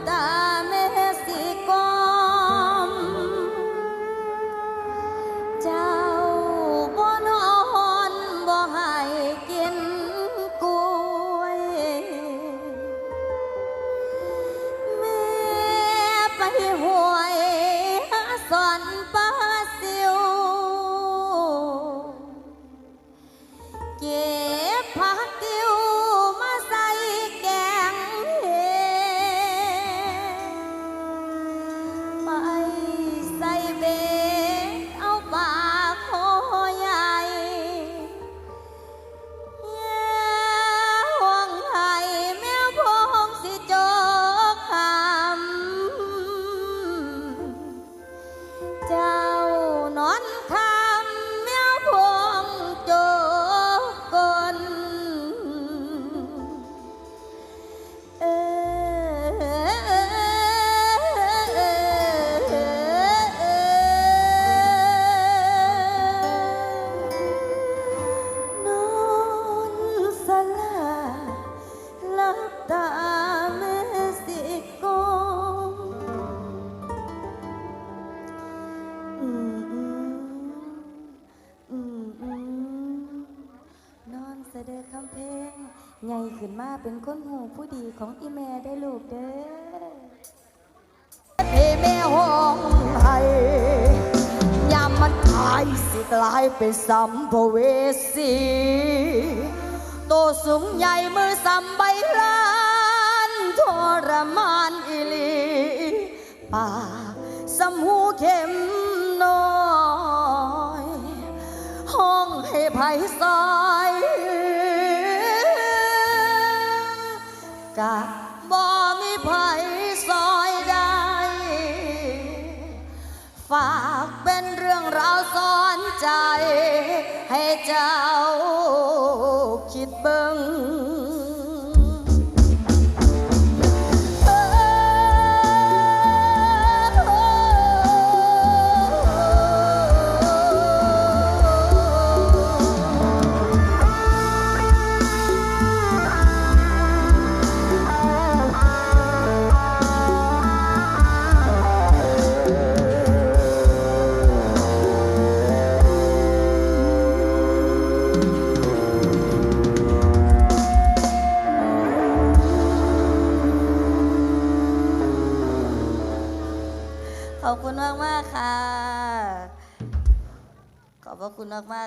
cantar. ใหญ่ขึ้นมาเป็นคนหูผู้ดีของอีแม่ได้ลูกเด้อพี่แม่ห้องให้ยามมันตายสิกลายเป็นสัมภเวสีโตสูงใหญ่มือสัมใบลานทรมานอีหลีปากสำหูเข็มน้อย ห้องให้ไผซอย กะบ่มีไผซอยได้ ฝากเป็นเรื่องราวสอนใจ ให้เจ้าคิดเบิ่ง ขอบคุณมากมากค่ะ ขอบพระคุณมากมาก